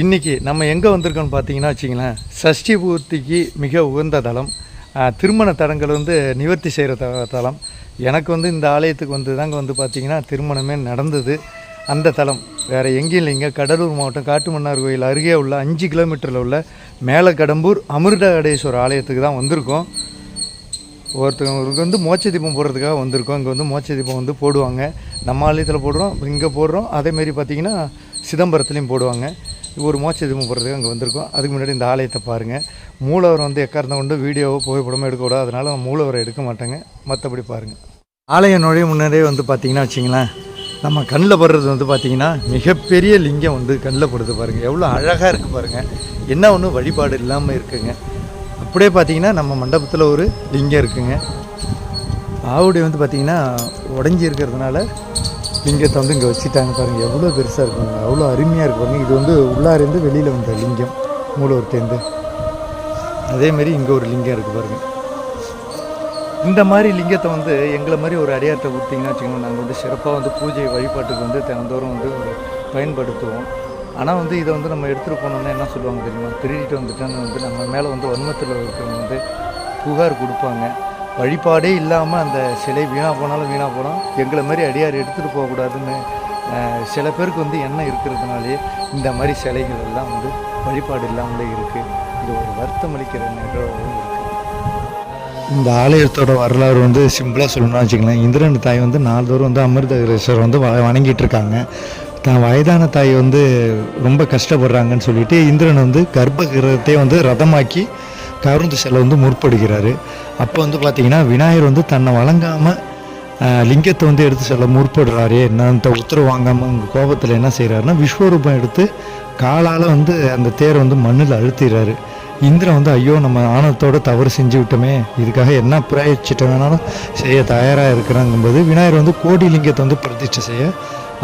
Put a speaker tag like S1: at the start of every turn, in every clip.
S1: இன்றைக்கி நம்ம எங்கே வந்திருக்கோம்னு பார்த்தீங்கன்னா வச்சிங்களேன் சஷ்டி பூர்த்திக்கு மிக உகந்த தலம் திருமண தடங்கள் வந்து நிவர்த்தி செய்கிற த தலம் எனக்கு வந்து இந்த ஆலயத்துக்கு வந்து தாங்க வந்து பார்த்திங்கன்னா திருமணமே நடந்தது. அந்த தலம் வேறு எங்கேயும் இல்லைங்க. கடலூர் மாவட்டம் காட்டுமன்னார் கோயில் அருகே உள்ள அஞ்சு கிலோமீட்டரில் உள்ள மேலக்கடம்பூர் அமிர்தகடேஸ்வரர் ஆலயத்துக்கு தான் வந்திருக்கோம். ஒருத்தவங்களுக்கு வந்து மோட்ச தீபம் போடுறதுக்காக வந்திருக்கோம். இங்கே வந்து மோட்ச தீபம் வந்து போடுவாங்க. நம்ம ஆலயத்தில் போடுறோம் இங்கே போடுறோம். அதேமாரி பார்த்திங்கன்னா சிதம்பரத்துலேயும் போடுவாங்க. ஒரு மோட்ச தீபம் போடுறதுக்கு அங்கே வந்திருக்கோம். அதுக்கு முன்னாடி இந்த ஆலயத்தை பாருங்கள் மூலவர் வந்து எக்காரணம் கொண்டு வீடியோவோ புகைப்படமோ எடுக்கக்கூடாது அதனால் நான் மூலவரை எடுக்க மாட்டேங்க. மற்றபடி பாருங்கள் ஆலய நுழைய முன்னாடியே வந்து பார்த்தீங்கன்னா வச்சிங்களேன் நம்ம கண்ணில் படுறது வந்து பார்த்திங்கன்னா மிகப்பெரிய லிங்கம் வந்து கண்ணில் படுது பாருங்கள் எவ்வளோ அழகாக இருக்குது பாருங்கள் என்ன ஒன்றும் வழிபாடு இல்லாமல் இருக்குங்க. அப்படியே பார்த்தீங்கன்னா நம்ம மண்டபத்தில் ஒரு லிங்கம் இருக்குங்க. ஆவுடை வந்து பார்த்தீங்கன்னா உடஞ்சி இருக்கிறதுனால லிங்கத்தை வந்து இங்கே வச்சுட்டாங்க பாருங்கள் எவ்வளோ பெருசாக இருக்குங்க. அவ்வளோ அருமையாக இருக்கு பாருங்கள் இது வந்து உள்ளாரேருந்து வெளியில் வந்த லிங்கம். மூலவர்த்தேருந்து அதேமாரி இங்கே ஒரு லிங்கம் இருக்குது பாருங்கள் இந்த மாதிரி லிங்கத்தை வந்து எங்களை மாதிரி ஒரு அடையாளத்தை கொடுத்தீங்கன்னா வச்சுக்கோங்க நாங்கள் வந்து சிறப்பாக வந்து பூஜை வழிபாட்டுக்கு வந்து தினந்தோறும் வந்து பயன்படுத்துவோம். ஆனால் வந்து இதை வந்து நம்ம எடுத்துகிட்டு போனோம்னா என்ன சொல்லுவாங்க தெரியுமா? திருடிட்டு வந்துட்டோன்னு வந்து நம்ம மேலே வந்து வன்மத்தில் இருக்கிறவங்க வந்து புகார் கொடுப்பாங்க. வழிபாடே இல்லாமல் அந்த சிலை வீணாக போனாலும் வீணாக போனோம் எங்களை மாதிரி அடியார் எடுத்துகிட்டு போகக்கூடாதுன்னு சில பேருக்கு வந்து எண்ணம் இருக்கிறதுனாலே இந்த மாதிரி சிலைகள் எல்லாம் வந்து வழிபாடு இல்லாமலே இருக்குது இது ஒரு வருத்தம் அளிக்கிற நிகழ்வாகவும் இருக்குது இந்த ஆலயத்தோட வரலாறு வந்து சிம்பிளாக சொல்லணும்னு வச்சுக்கலாம் இந்திரன் தாய் வந்து நாள்தோறும் வந்து அமிர்தகரேஸ்வரர் வந்து வ- வணங்கிட்டு இருக்காங்க. தான் வயதான தாய் வந்து ரொம்ப கஷ்டப்படுறாங்கன்னு சொல்லிட்டு இந்திரன் வந்து கர்ப்பகிரகத்தை வந்து ரதமாக்கி கவர்ந்து செல்ல வந்து முற்படுகிறாரு. அப்போ வந்து பார்த்தீங்கன்னா விநாயகர் வந்து தன்னை வழங்காமல் லிங்கத்தை வந்து எடுத்து செல்ல முற்படுறாரே. என்னன்ற உத்தரவு வாங்காமல் உங்கள் கோபத்தில் என்ன செய்கிறாருன்னா விஸ்வரூபம் எடுத்து காலால் வந்து அந்த தேரை வந்து மண்ணில் அழுத்திடுறாரு இந்திரன் வந்து ஐயோ நம்ம ஆணவத்தோடு தவறு செஞ்சு விட்டோமே. இதுக்காக என்ன பிராயச்சிட்ட வேணாலும் செய்ய தயாராக இருக்கிறாங்கும்போது விநாயகர் வந்து கோடி லிங்கத்தை வந்து பிரதிஷ்டை செய்ய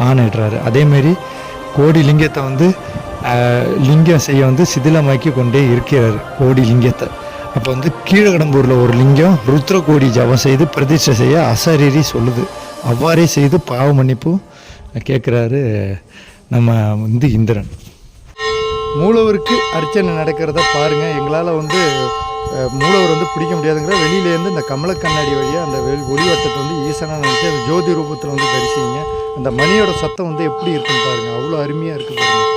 S1: ஆணையிடுறாரு. அதேமாரி கோடி லிங்கத்தை வந்து லிங்கம் செய்ய வந்து சிதிலமாக்கி கொண்டே இருக்கிறார் கோடி லிங்கத்தை. அப்போ வந்து கீழகடம்பூரில் ஒரு லிங்கம் ருத்ர கோடி ஜபம் செய்து பிரதிஷ்டை செய்ய அசரீரி சொல்லுது. அவ்வாறே செய்து பாவ மன்னிப்பும் கேட்குறாரு நம்ம வந்து இந்திரன். மூலவருக்கு அர்ச்சனை நடக்கிறத பாருங்கள் எங்களால் வந்து மூலவர் வந்து பிடிக்க முடியாதுங்கிற வெளியிலேருந்து இந்த கமல கண்ணாடி வழியாக அந்த வெளி ஒளிவட்டத்தை வந்து ஈசனாக நினச்சி அந்த ஜோதி ரூபத்தில் வந்து தரிசிங்க. அந்த மணியோட சத்தம் வந்து எப்படி இருக்குன்னு பாருங்கள் அவ்வளோ அருமையாக இருக்குது பாருங்கள்